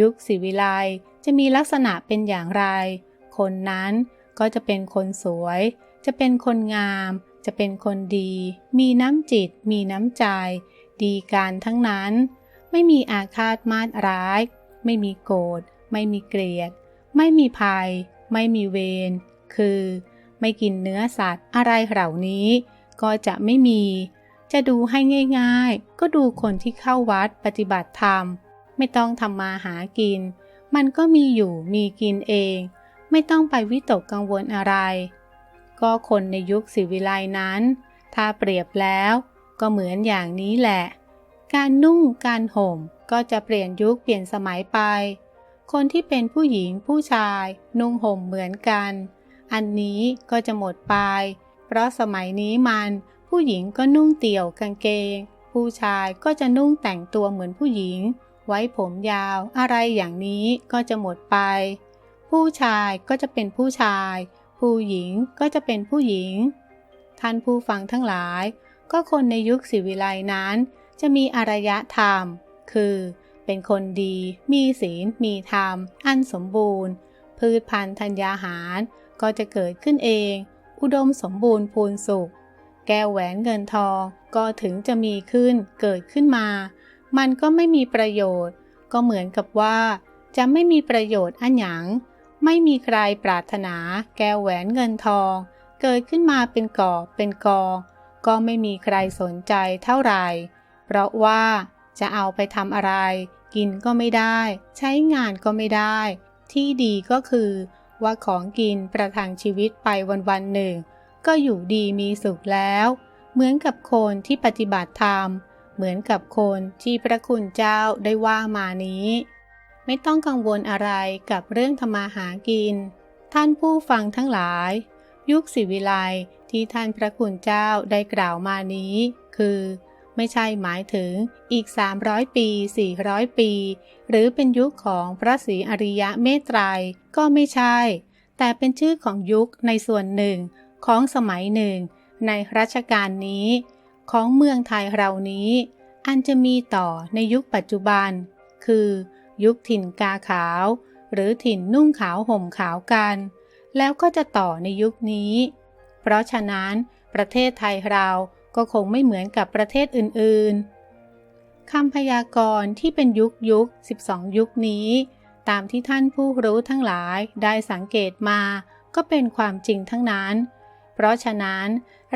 ยุคศิวิไลจะมีลักษณะเป็นอย่างไร คนนั้นก็จะเป็นคนสวย จะเป็นคนงาม จะเป็นคนดี มีน้ำจิต มีน้ำใจ ดีการทั้งนั้น ไม่มีอาฆาตมาดร้าย ไม่มีโกรธ ไม่มีเกลียด ไม่มีภัย ไม่มีเวร คือ ไม่กินเนื้อสัตว์อะไรเหล่านี้ ก็จะไม่มี จะดูให้ง่าย ๆ ก็ดูคนที่เข้าวัดปฏิบัติธรรม ไม่ต้องทำมาหากิน มันก็มีอยู่มีกินเอง ไม่ต้องไปวิตกกังวลอะไร ก็คนในยุคศิวิไลนั้น ถ้าเปรียบแล้วก็เหมือนอย่างนี้แหละ การนุ่งการห่มก็จะเปลี่ยนยุคเปลี่ยนสมัยไป คนที่เป็นผู้หญิงผู้ชาย นุ่งห่มเหมือนกัน อันนี้ก็จะหมดไป เพราะสมัยนี้มันผู้หญิงก็นุ่งเตี่ยวกางเกง ผู้ชายก็จะนุ่งแต่งตัวเหมือนผู้หญิง ไว้ผมยาวอะไรอย่างนี้ก็จะหมดไป ผู้ชายก็จะเป็นผู้ชาย ผู้หญิงก็จะเป็นผู้หญิง ท่านผู้ฟังทั้งหลาย ก็คนในยุคศิวิไลนั้น จะมีอารยธรรม คือเป็นคนดี มีศีล มีธรรม อันสมบูรณ์ พืชพันธุ์ธัญญาหาร ก็จะเกิดขึ้นเอง อุดมสมบูรณ์พูนสุข แก้วแหวนเงินทองก็ถึงจะมีขึ้นเกิดขึ้นมา มันก็ไม่มีประโยชน์ ก็เหมือนกับว่า จะไม่มีประโยชน์อันหยัง ไม่มีใครปรารถนาแก้วแหวนเงินทอง เกิดขึ้นมาเป็นก่อเป็นกอง ก็ไม่มีใครสนใจเท่าไหร่ เพราะว่าจะเอาไปทำอะไร กินก็ไม่ได้ ใช้งานก็ไม่ได้ ที่ดีก็คือ ว่าของกินประทังชีวิตไปวันๆหนึ่ง ก็อยู่ดีมีสุขแล้ว เหมือนกับคนที่ปฏิบัติธรรม เหมือนกับคนที่พระคุณเจ้าได้ว่ามานี้ ไม่ต้องกังวลอะไรกับเรื่องธรรมาหากิน ท่านผู้ฟังทั้งหลาย ยุคศิวิไลที่ท่านพระคุณเจ้าได้กล่าวมานี้ คือ ไม่ใช่หมายถึงอีก 300 ปี 400 ปี หรือเป็นยุคของพระศรีอริยะเมตไตรก็ไม่ใช่ แต่เป็นชื่อของยุคในส่วนหนึ่งของสมัยหนึ่ง ในรัชกาลนี้ ของเมืองไทยเรานี้ อันจะมีต่อในยุคปัจจุบัน คือยุคถิ่นกาขาว หรือถิ่นนุ่งขาวห่มขาวกัน แล้วก็จะต่อในยุคนี้ เพราะฉะนั้นประเทศไทยเราก็คงไม่เหมือนกับประเทศอื่นๆคำพยากรณ์ที่เป็นยุคยุค 12 ยุคนี้ ตามที่ท่านผู้รู้ทั้งหลายได้สังเกตมา ก็เป็นความจริงทั้งนั้น เพราะฉะนั้น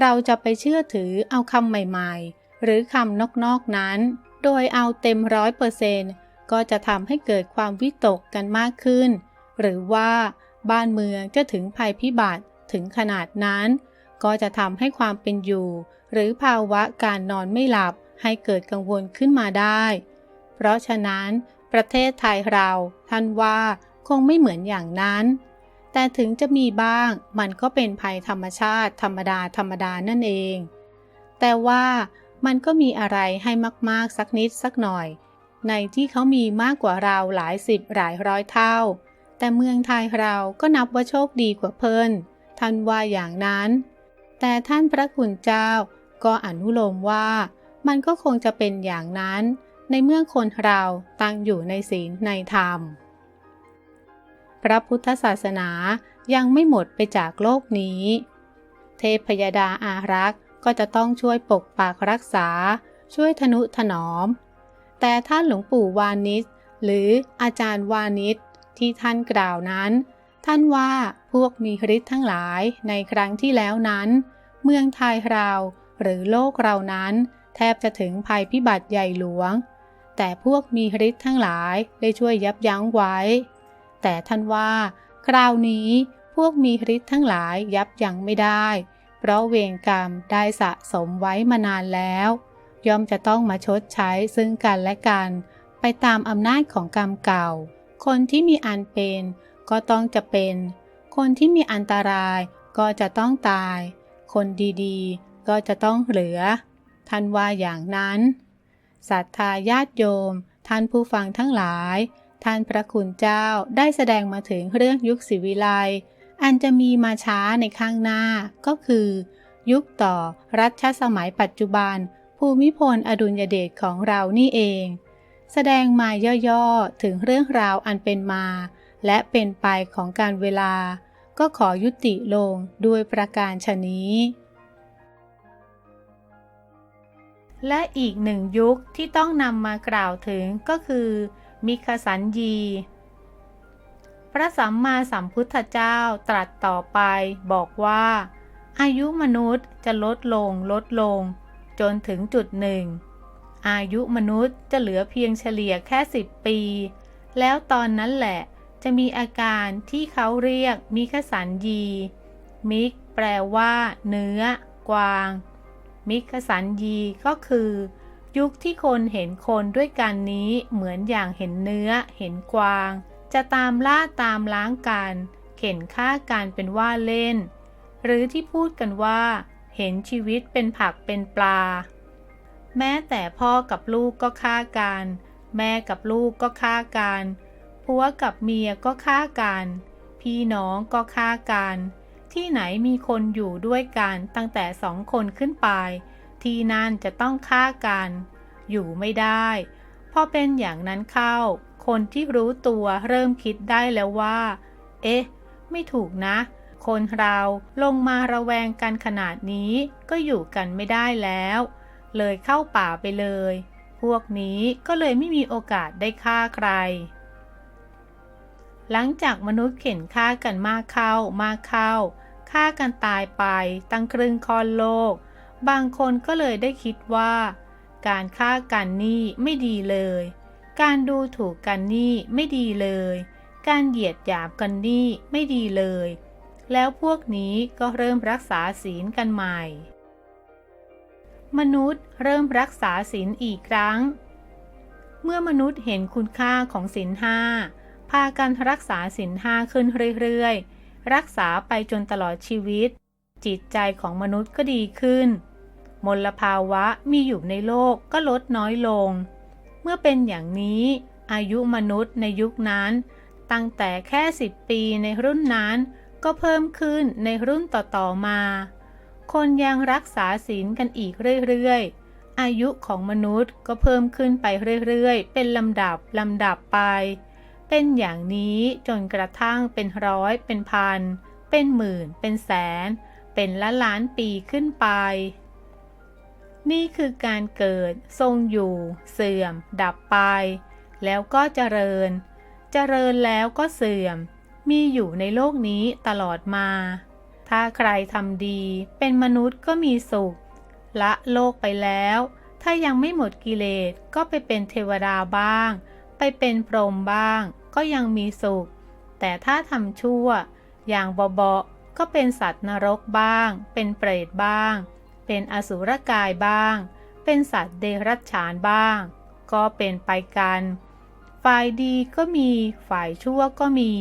เราจะไปเชื่อถือเอาคำใหม่ๆ หรือคำนอกๆนั้น โดยเอาเต็มร้อยเปอร์เซนต์ก็จะทำให้เกิดความวิตกกันมากขึ้น หรือว่าบ้านเมืองจะถึงภัยพิบัติถึงขนาดนั้น ก็จะทำให้ความเป็นอยู่ หรือภาวะการนอนไม่หลับให้เกิดกังวลขึ้นมาได้ เพราะฉะนั้น ประเทศไทยเราท่านว่าคงไม่เหมือนอย่างนั้น แต่ถึงจะมีบ้างมันก็เป็นภัยธรรมชาติ ธรรมดาธรรมดานั่นเอง แต่ว่ามันก็มีอะไรให้มาก ๆ สักนิดสักหน่อย ในที่เขามีมากกว่าเราหลายสิบหลายร้อยเท่า แต่เมืองไทยเราก็นับว่าโชคดีกว่าเพิ่นท่านว่าอย่างนั้น แต่ท่านพระคุณเจ้าก็อนุโลมว่า มันก็คงจะเป็นอย่างนั้น ในเมื่อคนเราตั้งอยู่ในศีลในธรรม พระพุทธศาสนายังไม่หมดไปจากโลกนี้ เทพยดาอารักษ์ก็จะต้องช่วยปกปักรักษา ช่วยทนุถนอม แต่ท่านหลวงปู่วานิชหรืออาจารย์วานิชที่ท่านกล่าวนั้น ท่านว่าพวกมีฤทธิ์ทั้งหลายในครั้งที่แล้วนั้น เมืองไทยเราหรือโลกเรานั้น แทบจะถึงภัยพิบัติใหญ่หลวง แต่พวกมีฤทธิ์ทั้งหลายได้ช่วยยับยั้งไว้ แต่ท่านว่า คราวนี้พวกมีฤทธิ์ทั้งหลายยับยั้งไม่ได้ เพราะเวรกรรมได้สะสมไว้มานานแล้ว ย่อมจะต้องมาชดใช้ซึ่งกันและกัน ไปตามอำนาจของกรรมเก่า คนที่มีอันเป็นก็ต้องจะเป็น คนที่มีอันตรายก็จะต้องตาย คนดีๆ ก็จะต้องเหลือ ท่านว่าอย่างนั้นศรัทธาญาติโยม ท่านผู้ฟังทั้งหลาย ท่านพระคุณเจ้าได้แสดงมาถึงเรื่องยุคศิวิไลอันจะมีมาช้าในข้างหน้าก็คือ ยุคต่อรัชสมัยปัจจุบัน ภูมิพลอดุลยเดชของเรานี่เอง แสดงมาย่อๆ ถึงเรื่องราวอันเป็นมา และเป็นไปของการเวลา ก็ขอยุติลงด้วยประการชนี้ และอีกหนึ่งยุคที่ต้องนำมากล่าวถึงก็คือ มิคสันยีพระสัมมาสัมพุทธเจ้าตรัสต่อไปบอกว่า อายุมนุษย์จะลดลงลดลง จนถึงจุดหนึ่ง อายุมนุษย์จะเหลือเพียงเฉลี่ยแค่สิบปี แล้วตอนนั้นแหละจะมีอาการที่เขาเรียกมิคสันยีมิกแปลว่า เนื้อ กวาง มิคสันยีก็คือ ยุคที่คนเห็นคนด้วยกันนี้เหมือนอย่างเห็นเนื้อ เห็นกวาง จะตามล่าตามล้างกัน เข็นฆ่ากันเป็นว่าเล่น หรือที่พูดกันว่า เห็นชีวิตเป็นผักเป็นปลา แม้แต่พ่อกับลูกก็ฆ่ากัน แม่กับลูกก็ฆ่ากันผัวกับเมียก็ฆ่ากัน พี่น้องก็ฆ่ากัน ที่ไหนมีคนอยู่ด้วยกันตั้งแต่สองคนขึ้นไป ที่นั่นจะต้องฆ่ากัน อยู่ไม่ได้พอเป็นอย่างนั้นเข้า คนที่รู้ตัวเริ่มคิดได้แล้วว่า เอ๊ะ ไม่ถูกนะ คนเราลงมาระแวงกันขนาดนี้ก็อยู่กันไม่ได้แล้ว เลยเข้าป่าไปเลย พวกนี้ก็เลยไม่มีโอกาสได้ฆ่าใคร หลังจากมนุษย์เข็นฆ่ากันมากเข้ามากเข้าฆ่ากันตายไปตั้งครึ่งคอนโลก บางคนก็เลยได้คิดว่า การฆ่ากันนี่ไม่ดีเลย การดูถูกกันนี่ไม่ดีเลย การเหยียดหยามกันนี่ไม่ดีเลย แล้วพวกนี้ก็เริ่มรักษาศีลกันใหม่ มนุษย์เริ่มรักษาศีลอีกครั้ง เมื่อมนุษย์เห็นคุณค่าของศีลห้าพากันรักษาศีลห้าขึ้นเรื่อยๆ รักษาไปจนตลอดชีวิต จิตใจของมนุษย์ก็ดีขึ้น มลภาวะมีอยู่ในโลกก็ลดน้อยลง เมื่อเป็นอย่างนี้ อายุมนุษย์ในยุคนั้น ตั้งแต่แค่สิบปีในรุ่นนั้น ก็เพิ่มขึ้นในรุ่นต่อๆมา คนยังรักษาศีลกันอีกเรื่อยๆ อายุของมนุษย์ก็เพิ่มขึ้นไปเรื่อยๆ เป็นลำดับลำดับไป เป็นอย่างนี้จนกระทั่งเป็นร้อยเป็นพัน เป็นหมื่น เป็นแสน เป็นล้านล้านปีขึ้นไป นี่คือการเกิด ทรงอยู่ เสื่อม ดับไป แล้วก็เจริญ เจริญแล้วก็เสื่อม มีอยู่ในโลกนี้ตลอดมา ถ้าใครทำดี เป็นมนุษย์ก็มีสุข ละโลกไปแล้ว ถ้ายังไม่หมดกิเลสก็ไปเป็นเทวดาบ้าง ไปเป็นพรหมบ้าง ก็ยังมีสุข แต่ถ้าทำชั่ว อย่างเบาๆก็เป็นสัตว์นรกบ้าง เป็นเปรตบ้าง เป็นอสุรกายบ้าง เป็นสัตว์เดรัจฉานบ้าง ก็เป็นไปกัน ฝ่ายดีก็มี ฝ่ายชั่วก็มี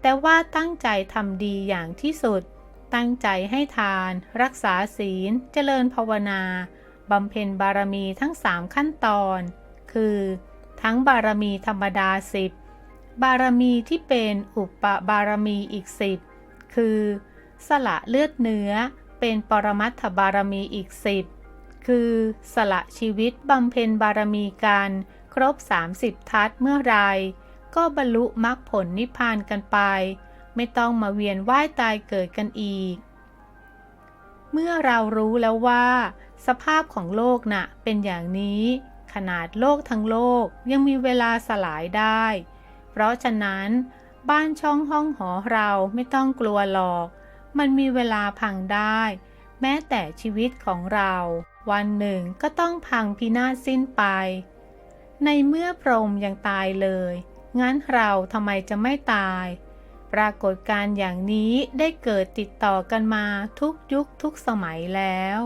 แต่ว่าตั้งใจทำดีอย่างที่สุด ตั้งใจให้ทาน รักษาศีล เจริญภาวนา บำเพ็ญบารมีทั้งสามขั้นตอน คือ ทั้งบารมีธรรมดาสิบบารมีที่เป็นอุปบารมีอีกสิบคือ สละเลือดเนื้อ เป็นปรมัตถบารมีอีกสิบคือสละชีวิตบำเพ็ญบารมีกันครบ 30 ทัศเมื่อไรก็บรรลุมรรคผลนิพพานกันไป ไม่ต้องมาเวียนว่ายตายเกิดกันอีก เมื่อเรารู้แล้วว่า สภาพของโลกน่ะเป็นอย่างนี้ ขนาดโลกทั้งโลกยังมีเวลาสลายได้ เพราะฉะนั้น บ้านช่องห้องหอเราไม่ต้องกลัวหรอก มันมีเวลาพังได้ แม้แต่ชีวิตของเรา วันหนึ่งก็ต้องพังพินาศสิ้นไป ในเมื่อพรหมยังตายเลย งั้นเราทำไมจะไม่ตาย ปรากฏการณ์อย่างนี้ได้เกิดติดต่อกันมาทุกยุคทุกสมัยแล้ว